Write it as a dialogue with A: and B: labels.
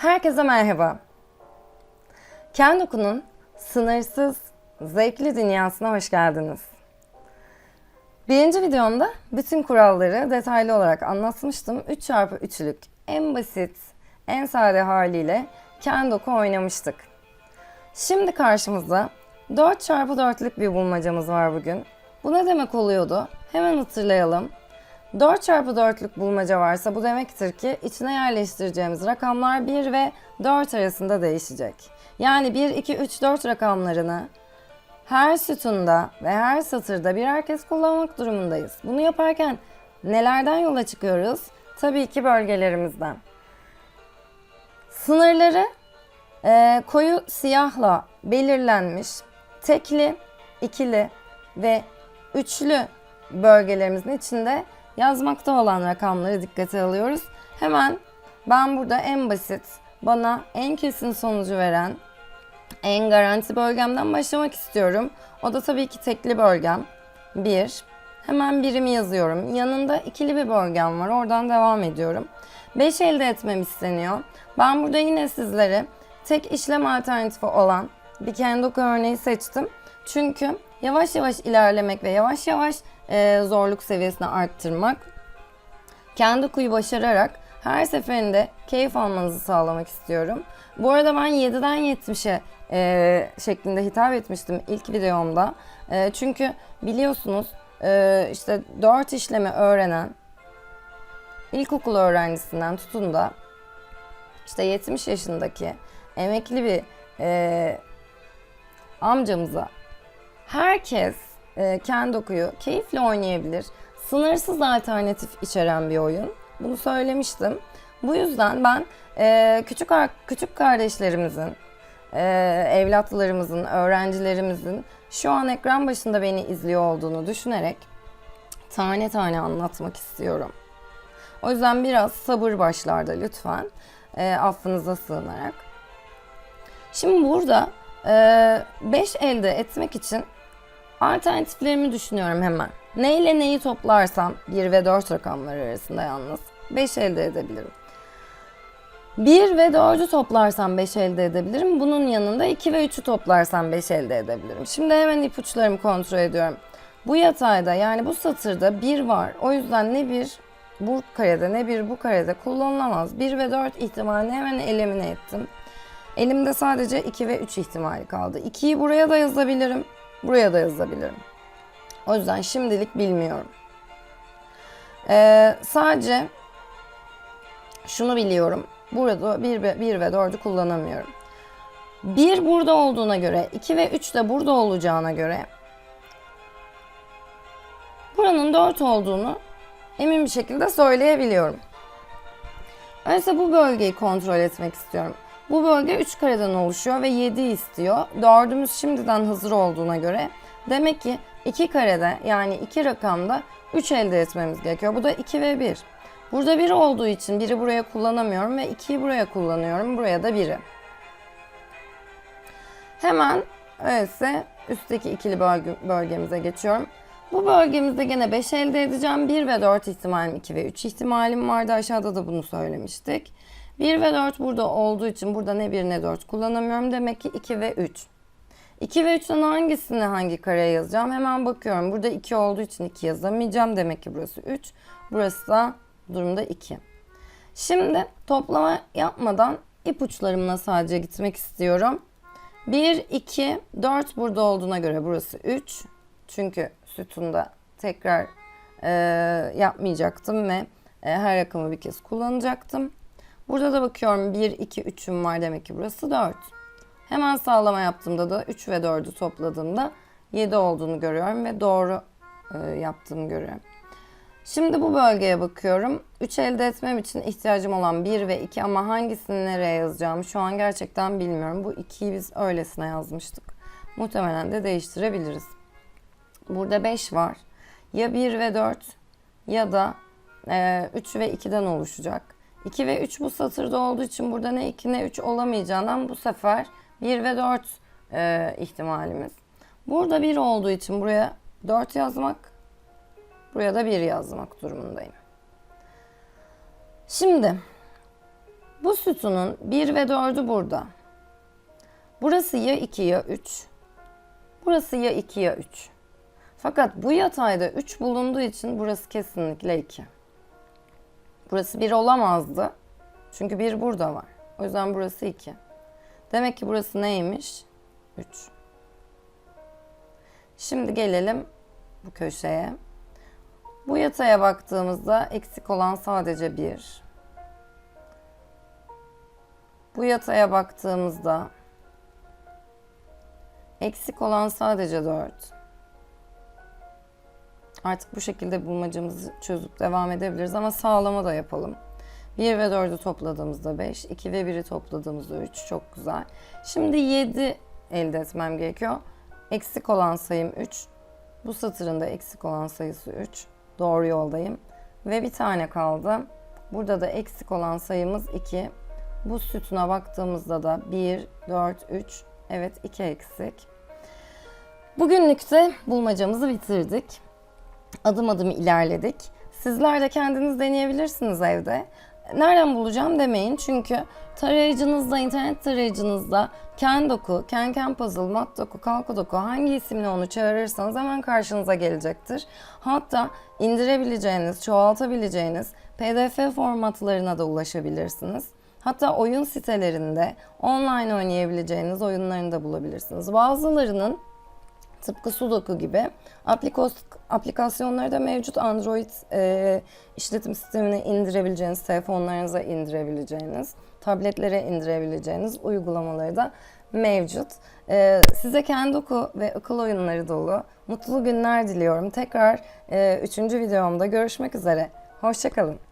A: Herkese merhaba. Kendoku'nun sınırsız, zevkli dünyasına hoş geldiniz. Birinci videomda bütün kuralları detaylı olarak anlatmıştım. 3x3'lük en basit, en sade haliyle Kendoku oynamıştık. Şimdi karşımızda 4x4'lük bir bulmacamız var bugün. Bu ne demek oluyordu? Hemen hatırlayalım. 4x4'lük bulmaca varsa bu demektir ki içine yerleştireceğimiz rakamlar 1 ve 4 arasında değişecek. Yani 1, 2, 3, 4 rakamlarını her sütunda ve her satırda birer kez kullanmak durumundayız. Bunu yaparken nelerden yola çıkıyoruz? Tabii ki bölgelerimizden. Sınırları e, koyu siyahla belirlenmiş tekli, ikili ve üçlü bölgelerimizin içinde yazmakta olan rakamları dikkate alıyoruz. Hemen ben burada en basit, bana en kesin sonucu veren en garanti bölgemden başlamak istiyorum. O da tabii ki tekli bölgem. 1. Hemen birimi yazıyorum. Yanında ikili bir bölgem var. Oradan devam ediyorum. 5 elde etmem isteniyor. Ben burada yine sizlere tek işlem alternatifi olan bir Kendoku örneği seçtim. Çünkü yavaş yavaş ilerlemek ve yavaş yavaş e, zorluk seviyesini arttırmak, Kendoku'yu başararak her seferinde keyif almanızı sağlamak istiyorum. Bu arada ben 7'den 70'e e, şeklinde hitap etmiştim ilk videomda. E, çünkü biliyorsunuz e, işte 4 işlemi öğrenen ilkokul öğrencisinden tutun da işte 70 yaşındaki emekli bir e, amcamıza herkes e, kendi okuyu keyifle oynayabilir. Sınırsız alternatif içeren bir oyun. Bunu söylemiştim. Bu yüzden ben e, küçük küçük kardeşlerimizin, e, evlatlarımızın, öğrencilerimizin şu an ekran başında beni izliyor olduğunu düşünerek tane tane anlatmak istiyorum. O yüzden biraz sabır başlarda lütfen. E, affınıza sığınarak. Şimdi burada 5 elde etmek için alternatiflerimi düşünüyorum hemen. Ne ile neyi toplarsam 1 ve 4 rakamları arasında yalnız 5 elde edebilirim. 1 ve 4'ü toplarsam 5 elde edebilirim. Bunun yanında 2 ve 3'ü toplarsam 5 elde edebilirim. Şimdi hemen ipuçlarımı kontrol ediyorum. Bu yatayda yani bu satırda 1 var. O yüzden ne 1 bu karede ne 1 bu karede kullanılamaz. 1 ve 4 ihtimalini hemen elimine ettim. Elimde sadece 2 ve 3 ihtimali kaldı. 2'yi buraya da yazabilirim. Buraya da yazabilirim. O yüzden şimdilik bilmiyorum. Ee, sadece şunu biliyorum. Burada 1 ve, 1 ve 4'ü kullanamıyorum. 1 burada olduğuna göre, 2 ve 3 de burada olacağına göre buranın 4 olduğunu emin bir şekilde söyleyebiliyorum. Öyleyse bu bölgeyi kontrol etmek istiyorum. Bu bölge 3 kareden oluşuyor ve 7 istiyor. 4'ümüz şimdiden hazır olduğuna göre demek ki 2 karede yani 2 rakamda 3 elde etmemiz gerekiyor. Bu da 2 ve 1. Burada 1 olduğu için 1'i buraya kullanamıyorum ve 2'yi buraya kullanıyorum. Buraya da 1'i. Hemen öyleyse üstteki ikili bölge, bölgemize geçiyorum. Bu bölgemizde gene 5 elde edeceğim. 1 ve 4 ihtimalim, 2 ve 3 ihtimalim vardı. Aşağıda da bunu söylemiştik. 1 ve 4 burada olduğu için burada ne 1 ne 4 kullanamıyorum. Demek ki 2 ve 3. 2 ve 3'ten hangisini hangi kareye yazacağım? Hemen bakıyorum. Burada 2 olduğu için 2 yazamayacağım. Demek ki burası 3. Burası da durumda 2. Şimdi toplama yapmadan ipuçlarımla sadece gitmek istiyorum. 1, 2, 4 burada olduğuna göre burası 3. Çünkü sütunda tekrar e, yapmayacaktım ve e, her rakamı bir kez kullanacaktım. Burada da bakıyorum 1, 2, 3'üm var demek ki burası 4. Hemen sağlama yaptığımda da 3 ve 4'ü topladığımda 7 olduğunu görüyorum ve doğru e, yaptığımı görüyorum. Şimdi bu bölgeye bakıyorum. 3 elde etmem için ihtiyacım olan 1 ve 2 ama hangisini nereye yazacağımı şu an gerçekten bilmiyorum. Bu 2'yi biz öylesine yazmıştık. Muhtemelen de değiştirebiliriz. Burada 5 var. Ya 1 ve 4 ya da e, 3 ve 2'den oluşacak. 2 ve 3 bu satırda olduğu için burada ne 2 ne 3 olamayacağından bu sefer 1 ve 4 e, ihtimalimiz. Burada 1 olduğu için buraya 4 yazmak, buraya da 1 yazmak durumundayım. Şimdi Bu sütunun 1 ve 4'ü burada. Burası ya 2 ya 3. Burası ya 2 ya 3. Fakat bu yatayda 3 bulunduğu için burası kesinlikle 2. Burası 1 olamazdı. Çünkü 1 burada var. O yüzden burası 2. Demek ki burası neymiş? 3. Şimdi gelelim bu köşeye. Bu yataya baktığımızda eksik olan sadece 1. Bu yataya baktığımızda eksik olan sadece 4. Artık bu şekilde bulmacamızı çözüp devam edebiliriz ama sağlama da yapalım. 1 ve 4'ü topladığımızda 5, 2 ve 1'i topladığımızda 3. Çok güzel. Şimdi 7 elde etmem gerekiyor. Eksik olan sayım 3. Bu satırın da eksik olan sayısı 3. Doğru yoldayım. Ve bir tane kaldı. Burada da eksik olan sayımız 2. Bu sütuna baktığımızda da 1, 4, 3. Evet 2 eksik. Bugünlük de bulmacamızı bitirdik. Adım adım ilerledik. Sizler de kendiniz deneyebilirsiniz evde. Nereden bulacağım demeyin çünkü tarayıcınızda, internet tarayıcınızda Kendoku, Kenken Puzzle, Matdoku, Kalkodoku hangi isimle onu çağırırsanız hemen karşınıza gelecektir. Hatta indirebileceğiniz, çoğaltabileceğiniz PDF formatlarına da ulaşabilirsiniz. Hatta oyun sitelerinde online oynayabileceğiniz oyunlarını da bulabilirsiniz. Bazılarının tıpkı Sudoku gibi aplikos, aplikasyonları da mevcut Android e, işletim sistemini indirebileceğiniz, telefonlarınıza indirebileceğiniz, tabletlere indirebileceğiniz uygulamaları da mevcut. E, size Kendoku ve akıl oyunları dolu mutlu günler diliyorum. Tekrar e, üçüncü videomda görüşmek üzere. Hoşçakalın.